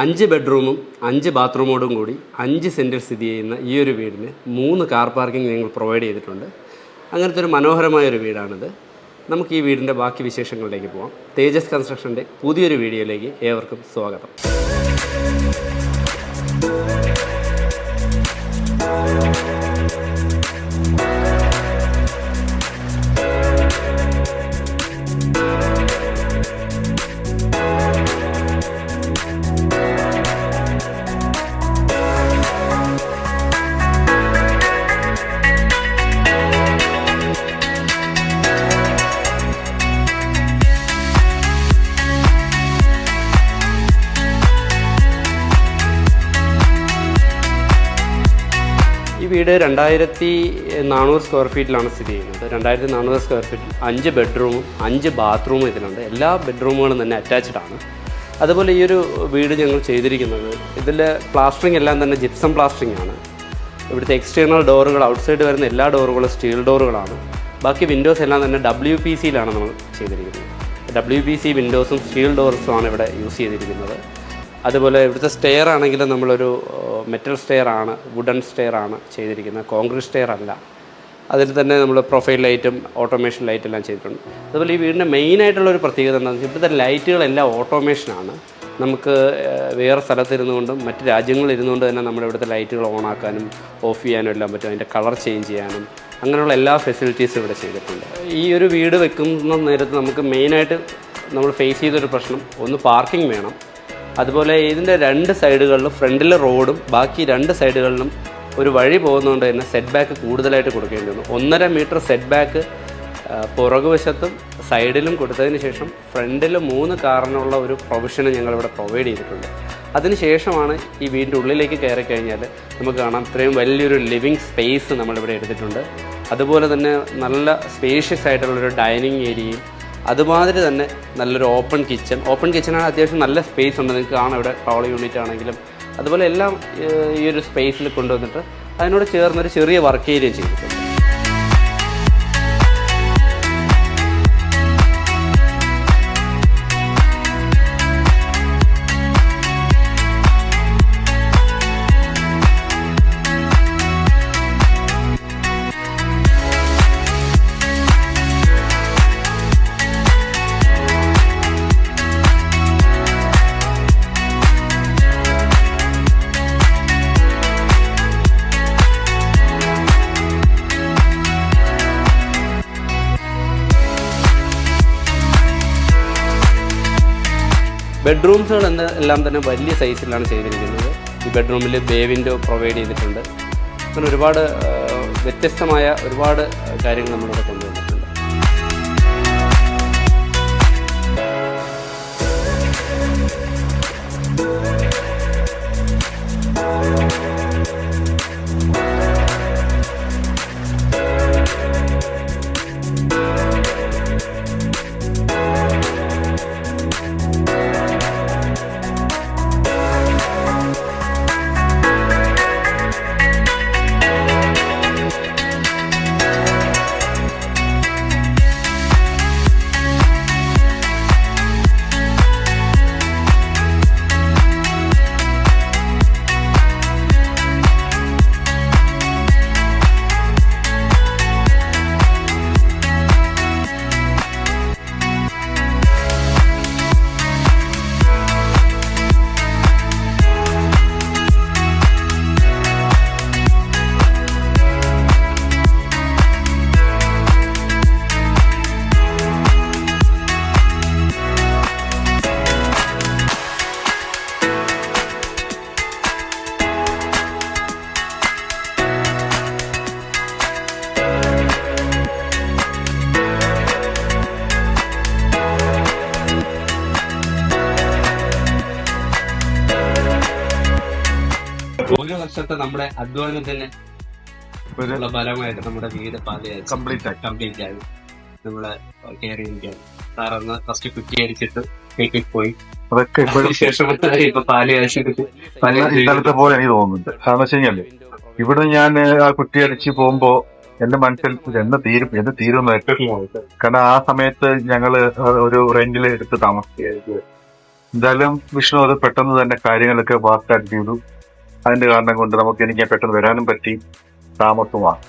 അഞ്ച് ബെഡ്റൂമും അഞ്ച് ബാത്റൂമോടും കൂടി അഞ്ച് സെന്റിൽ സ്ഥിതി ചെയ്യുന്ന ഈ ഒരു വീടിന് മൂന്ന് കാർ പാർക്കിംഗ് ഞങ്ങൾ പ്രൊവൈഡ് ചെയ്തിട്ടുണ്ട്. അങ്ങനത്തെ ഒരു മനോഹരമായ ഒരു വീടാണിത്. നമുക്ക് ഈ വീടിന്റെ ബാക്കി വിശേഷങ്ങളിലേക്ക് പോകാം തേജസ് കൺസ്ട്രക്ഷന്റെ പുതിയൊരു വീഡിയോയിലേക്ക് ഏവർക്കും സ്വാഗതം. വീട് രണ്ടായിരത്തി നാനൂറ് സ്ക്വയർ ഫീറ്റിലാണ് സ്ഥിതി ചെയ്യുന്നത്. രണ്ടായിരത്തി നാനൂറ് സ്ക്വയർ ഫീറ്റിൽ അഞ്ച് ബെഡ്റൂമും അഞ്ച് ബാത്റൂമും ഇതിലുണ്ട്. എല്ലാ ബെഡ്റൂമുകളും തന്നെ അറ്റാച്ച്ഡ് ആണ്. അതുപോലെ ഈ ഒരു വീട് ഞങ്ങൾ ചെയ്തിരിക്കുന്നത് ഇതിൽ പ്ലാസ്റ്ററിംഗ് എല്ലാം തന്നെ ജിപ്സം പ്ലാസ്റ്ററിംഗ് ആണ്. ഇവിടുത്തെ എക്സ്റ്റേണൽ ഡോറുകൾ ഔട്ട്സൈഡ് വരുന്ന എല്ലാ ഡോറുകളും സ്റ്റീൽ ഡോറുകളാണ് ബാക്കി വിൻഡോസ് എല്ലാം തന്നെ ഡബ്ല്യു പി സിയിലാണ് നമ്മൾ ചെയ്തിരിക്കുന്നത്. ഡബ്ല്യു പി സി വിൻഡോസും സ്റ്റീൽ ഡോർസും ആണ് ഇവിടെ യൂസ് ചെയ്തിരിക്കുന്നത്. അതുപോലെ ഇവിടുത്തെ സ്റ്റെയർ ആണെങ്കിൽ നമ്മളൊരു മെറ്റൽ സ്റ്റെയർ ആണ് വുഡൻ സ്റ്റെയർ ആണ് ചെയ്തിരിക്കുന്നത്. കോൺക്രീറ്റ് സ്റ്റെയർ അല്ല. അതിൽ തന്നെ നമ്മൾ പ്രൊഫൈൽ ലൈറ്റും ഓട്ടോമേഷൻ ലൈറ്റും എല്ലാം ചെയ്തിട്ടുണ്ട്. അതുപോലെ ഈ വീടിന്റെ മെയിനായിട്ടുള്ള ഒരു പ്രത്യേകത എന്താണെന്ന് വെച്ചാൽ ഇവിടുത്തെ ലൈറ്റുകളെല്ലാം ഓട്ടോമേഷനാണ് നമുക്ക് വേറെ സ്ഥലത്തിരുന്നു കൊണ്ടും മറ്റ് രാജ്യങ്ങളിൽ ഇരുന്നുകൊണ്ട് തന്നെ നമ്മുടെ ഇവിടുത്തെ ലൈറ്റുകൾ ഓൺ ആക്കാനും ഓഫ് ചെയ്യാനും എല്ലാം പറ്റും. അതിന്റെ കളർ ചേഞ്ച് ചെയ്യാനും അങ്ങനെയുള്ള എല്ലാ ഫെസിലിറ്റീസും ഇവിടെ ചെയ്തിട്ടുണ്ട്. ഈ ഒരു വീട് വെക്കുന്ന നേരത്ത് നമുക്ക് മെയിനായിട്ട് നമ്മൾ ഫേസ് ചെയ്തൊരു പ്രശ്നം ഒന്ന് പാർക്കിംഗ് വേണം. അതുപോലെ ഇതിന്റെ രണ്ട് സൈഡുകളിലും ഫ്രണ്ടിലെ റോഡും ബാക്കി രണ്ട് സൈഡുകളിലും ഒരു വഴി പോകുന്നതുകൊണ്ട് തന്നെ സെറ്റ് ബാക്ക് കൂടുതലായിട്ട് കൊടുക്കേണ്ടി വന്നു. ഒന്നര മീറ്റർ സെറ്റ് ബാക്ക് പുറകുവശത്തും സൈഡിലും കൊടുത്തതിന് ശേഷം ഫ്രണ്ടിൽ മൂന്ന് കാറിനുള്ള ഒരു പ്രൊവിഷന് ഞങ്ങളിവിടെ പ്രൊവൈഡ് ചെയ്തിട്ടുണ്ട്. അതിനുശേഷമാണ് ഈ വീടിന്റെ ഉള്ളിലേക്ക് കയറി കഴിഞ്ഞാൽ നമുക്ക് കാണാം ഇത്രയും വലിയൊരു ലിവിങ് സ്പേസ് നമ്മളിവിടെ എടുത്തിട്ടുണ്ട്. അതുപോലെ തന്നെ നല്ല സ്പേഷ്യസ് ആയിട്ടുള്ളൊരു ഡൈനിങ് ഏരിയയും അതുമാതിരി തന്നെ നല്ലൊരു ഓപ്പൺ കിച്ചൺ ഓപ്പൺ കിച്ചണാണ് അത്യാവശ്യം നല്ല സ്പേസ് ഉണ്ട്. നിങ്ങൾക്ക് കാണാം ഇവിടെ ട്രോളി യൂണിറ്റ് ആണെങ്കിലും. അതുപോലെ എല്ലാം ഈ ഒരു സ്പേസിൽ കൊണ്ടുവന്നിട്ട് അതിനോട് ചേർന്നൊരു ചെറിയ വർക്ക് ഏരിയ ചെയ്തിട്ടുണ്ട്. ബെഡ്റൂംസുകൾ എല്ലാം തന്നെ വലിയ സൈസിലാണ് ചെയ്തിരിക്കുന്നത് ഈ ബെഡ്റൂമിൽ ബേ വിൻഡോ പ്രൊവൈഡ് ചെയ്തിട്ടുണ്ട്. അങ്ങനെ ഒരുപാട് വ്യത്യസ്തമായ ഒരുപാട് കാര്യങ്ങൾ നമ്മളിവിടെ കൊണ്ടുവന്നിട്ടുണ്ട് വർഷത്തെ നമ്മുടെ അധ്വാനത്തിന് ഉള്ള ഫലമായിട്ട് നമ്മുടെ വീട് പാലയായി കംപ്ലീറ്റ് ആയി. കംപ്ലീറ്റ് ആയി. നമ്മളെ കെയർ ചെയ്തിരിക്കുകയാണ് സാറന്ന് ഫസ്റ്റ് കുറ്റി അടിച്ചിട്ട് കേക്കിൽ പോയി. അതൊക്കെ ഇപ്പോഴും ഇപ്പൊ പാൽ കാശിട്ട് ഇന്നലത്തെ പോലെ എനിക്ക് തോന്നുന്നുണ്ട്. കാരണം വെച്ച് കഴിഞ്ഞാൽ ഇവിടെ ഞാൻ ആ കുട്ടി അടിച്ച് പോകുമ്പോ എന്റെ മനസ്സിൽ എന്ന് തീരും എന്ന് തീരും കാരണം ആ സമയത്ത് ഞങ്ങൾ ഒരു റെന്റിൽ എടുത്ത് താമസിക്കുകയായിരുന്നു. എന്തായാലും വിഷ്ണു അത് പെട്ടെന്ന് തന്നെ കാര്യങ്ങളൊക്കെ വാക്കാക്കി ചെയ്തു. അതിന്റെ കാരണം കൊണ്ട് നമുക്ക് എനിക്ക് പെട്ടെന്ന് വരാനും പറ്റി. താമസമാണ്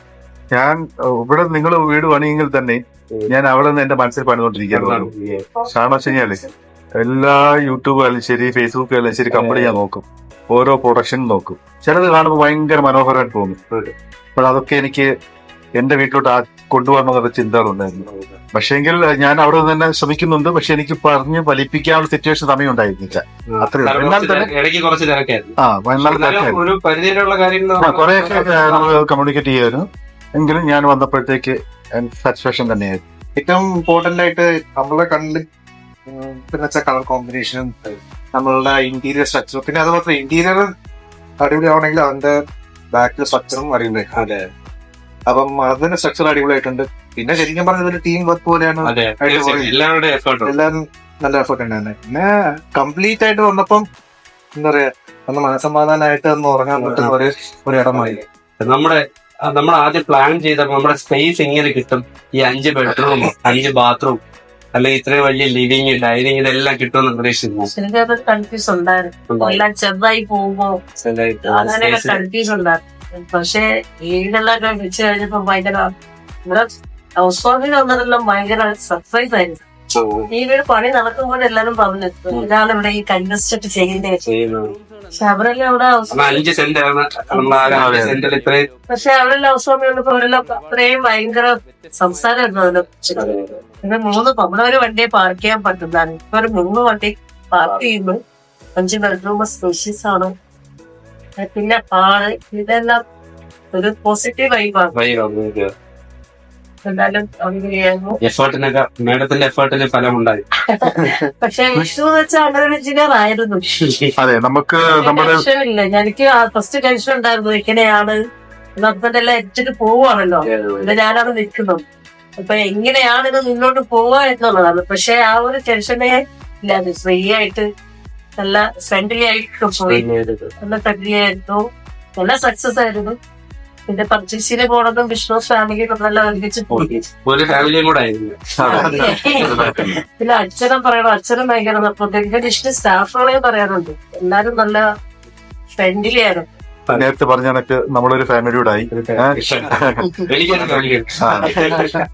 ഞാൻ ഇവിടെ നിങ്ങൾ വീട് പണിയെങ്കിൽ തന്നെ ഞാൻ അവിടെ നിന്ന് എന്റെ മനസ്സിൽ പണിതുകൊണ്ടിരിക്കുകയാണ് കാരണം വെച്ച് കഴിഞ്ഞാൽ എല്ലാ യൂട്യൂബ് ആയാലും ശരി ഫേസ്ബുക്ക് ആയാലും ശരി കമ്പനി ഞാൻ നോക്കും. ഓരോ പ്രൊഡക്ഷൻ നോക്കും. ചിലത് കാണുമ്പോൾ ഭയങ്കര മനോഹരമായിട്ട് തോന്നും. അപ്പോൾ അതൊക്കെ എനിക്ക് എന്റെ വീട്ടിലോട്ട് ആ കൊണ്ടുവരണമെന്നുള്ള ചിന്തകളുണ്ടായിരുന്നു. പക്ഷേങ്കിൽ ഞാൻ അവിടെ നിന്ന് തന്നെ ശ്രമിക്കുന്നുണ്ട്. പക്ഷെ എനിക്ക് പറഞ്ഞ് ഫലിപ്പിക്കാനുള്ള സിറ്റുവേഷൻ സമയം ഉണ്ടായിരുന്നില്ല. അത്രയും എന്നാൽ തന്നെ ആ എന്നാൽ കുറെയൊക്കെ നമ്മൾ കമ്മ്യൂണിക്കേറ്റ് ചെയ്യായിരുന്നു എങ്കിലും ഞാൻ വന്നപ്പോഴത്തേക്ക് സാറ്റിസ്ഫാക്ഷൻ തന്നെയായിരുന്നു. ഏറ്റവും ഇമ്പോർട്ടന്റ് ആയിട്ട് നമ്മളെ കണ്ട് പിന്നെ കളർ കോമ്പിനേഷൻ നമ്മളുടെ ഇന്റീരിയർ സ്ട്രക്ചർ പിന്നെ അതുപോലെ ഇന്റീരിയർ അടിപൊളിയാവണമെങ്കിൽ അതിന്റെ ബാക്കിലെ സ്ട്രക്ചറും അടിപൊളിയായി അപ്പം അതിന്റെ സ്ട്രക്ചർ അടിപൊളിയായിട്ടുണ്ട്. പിന്നെ ശരിക്കും പറഞ്ഞ ഒരു ടീം വർക്ക് പോലെയാണ്. എല്ലാവരുടെ എല്ലാവരും നല്ല എഫേർട്ട് ഉണ്ടായിരുന്നത് പിന്നെ കംപ്ലീറ്റ് ആയിട്ട് വന്നപ്പം എന്താ പറയാ ഒന്ന് മനസ്സമാധാനമായിട്ട് ഒന്ന് ഉറങ്ങാൻ പറ്റുന്ന ഒരു ഒരു ഇടമായി. നമ്മുടെ നമ്മൾ ആദ്യം പ്ലാൻ ചെയ്തപ്പോൾ നമ്മുടെ സ്പേസ് എങ്ങനെ കിട്ടും. ഈ അഞ്ച് ബെഡ്റൂം അഞ്ച് ബാത്റൂം അല്ലെങ്കിൽ ഇത്രയും വലിയ ലിവിങ് ഡൈനിങ് ഇതെല്ലാം കിട്ടുമെന്ന് പ്രതീക്ഷിക്കുന്നു. അതൊരു കൺഫ്യൂസ് ഉണ്ടായിരുന്നു. എല്ലാം ചെറുതായി പോകുമ്പോ കൺഫ്യൂസ് ഉണ്ടായിരുന്നു. പക്ഷെ വീടെല്ലാം വെച്ച് കഴിഞ്ഞപ്പോ ഭയങ്കര ഇവിടെ ഹൗസ് വാമിൽ വന്നതെല്ലാം ഭയങ്കര സർപ്രൈസ് ആയിരുന്നു. ഈ വീട് പണി നടക്കുമ്പോൾ എല്ലാരും പറഞ്ഞു ഇതാണ് ഇവിടെ ഈ കൺവെസ്റ്റ് ചെയ്യുന്നത്. പക്ഷെ അവരെല്ലാം അവിടെ പക്ഷെ അവരെല്ലാം ഹൗസ് വാമി വന്നപ്പോ അവരെല്ലാം അത്രയും ഭയങ്കര സംസാരമായിരുന്നു അതിനെ പിന്നെ മൂന്ന് നമ്മളെ ഒരു വണ്ടിയെ പാർക്ക് ചെയ്യാൻ പറ്റുന്നതാണ്. ഇപ്പൊ ഒരു മൂന്ന് വണ്ടി പാർക്ക് ചെയ്യുന്നു. അഞ്ച് ബെഡ്റൂം സ്പേഷ്യസ് ആണ്. പിന്നെ ഹാൾ ഇതെല്ലാം ഒരു പോസിറ്റീവ് വൈബാണ് എന്തായാലും അങ്ങനെയായിരുന്നു എഫേർട്ടിനൊക്കെ മേഡത്തിന്റെ എഫേർട്ടിന് ഫലമുണ്ടായി. പക്ഷെ വിഷു എന്ന് വെച്ചാൽ അങ്ങനെ ഒരു എഞ്ചിനീയർ ആയിരുന്നു. അതെ നമുക്ക് നമ്മുടെ ടെൻഷൻ ഇല്ല എനിക്ക് ഫസ്റ്റ് ടെൻഷൻ ഉണ്ടായിരുന്നു. എങ്ങനെയാണ് ഹസ്ബൻഡ് എല്ലാം എത്തിട്ട് പോവാണല്ലോ ഇവിടെ ഞാനത് നിൽക്കുന്നു. അപ്പൊ എങ്ങനെയാണ് ഇത് മുന്നോട്ട് പോവുക എന്നുള്ളതാണ്. പക്ഷെ ആ ഒരു ടെൻഷനെ ഇല്ലാതെ ഫ്രീ ആയിട്ട് നല്ല ഫ്രണ്ട്ലി ആയിട്ട് പോയി. നല്ല ഫ്രണ്ട്ലി ആയിരുന്നു. നല്ല സക്സസ് ആയിരുന്നു. പിന്നെ പർച്ചേസിന് പോണതും വിഷ്ണു ഫാമിലി നല്ല ഒരുമിച്ച് പോയി. ആയിരുന്നു. പിന്നെ അച്ഛനും പറയണം അച്ഛനും ഭയങ്കര ഇഷ്ടം സ്റ്റാഫുകളെയും പറയാറുണ്ട്. എല്ലാരും നല്ല ഫ്രണ്ട്ലി ആണ് നേരത്തെ പറഞ്ഞ കണക്ക് നമ്മളൊരു ഫാമിലിയുടെ ആയി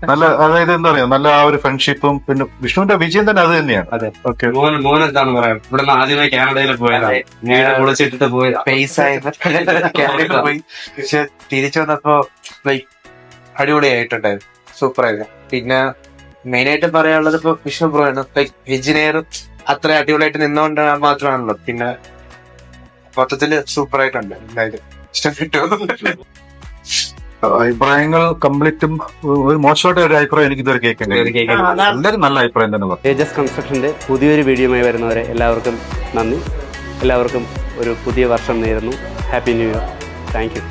നല്ല അതായത് എന്താ പറയാ നല്ല ആ ഒരു ഫ്രണ്ട്ഷിപ്പും പിന്നെ വിഷ്ണുവിന്റെ വിജയം തന്നെ അത് തന്നെയാണ്. അതെ. ഓക്കെ മോൻ മോൻ എന്താണ് പറയാ ഇവിടുന്ന് ആദ്യമായി കാനഡയിൽ പോയതാണ് വീട് പൊളിച്ചിട്ടിട്ട് പോയതാ. സ്പേസ് ആയിരുന്നു കാനഡയിൽ പോയി. പക്ഷെ തിരിച്ചു വന്നപ്പോ ലൈക്ക് അടിപൊളിയായിട്ടുണ്ടായിരുന്നു. സൂപ്പർ ആയിരുന്നു പിന്നെ മെയിൻ ആയിട്ട് പറയാനുള്ളത് ഇപ്പൊ വിഷ്ണു ബ്രോ ആണ്. ലൈക്ക് എഞ്ചിനീയർ അത്ര അടിപൊളിയായിട്ട് നിന്നുകൊണ്ട് മാത്രമാണല്ലോ. പിന്നെ മൊത്തത്തിൽ സൂപ്പർ ആയിട്ടുണ്ട് എന്തായാലും. ഇഷ്ടപ്പെട്ടു അഭിപ്രായങ്ങൾ കംപ്ലീറ്റും ഒരു മോശമായിട്ട് ഒരു അഭിപ്രായം എനിക്ക് ഇതുവരെ അതാണ്. എല്ലാവരും നല്ല അഭിപ്രായം തന്നെ പറഞ്ഞു. തേജസ് കൺസ്ട്രക്ഷന്റെ പുതിയൊരു വീഡിയോയുമായി വരുന്നവരെ എല്ലാവർക്കും നന്ദി. എല്ലാവർക്കും ഒരു പുതിയ വർഷം നേരുന്നു. Happy new year thank you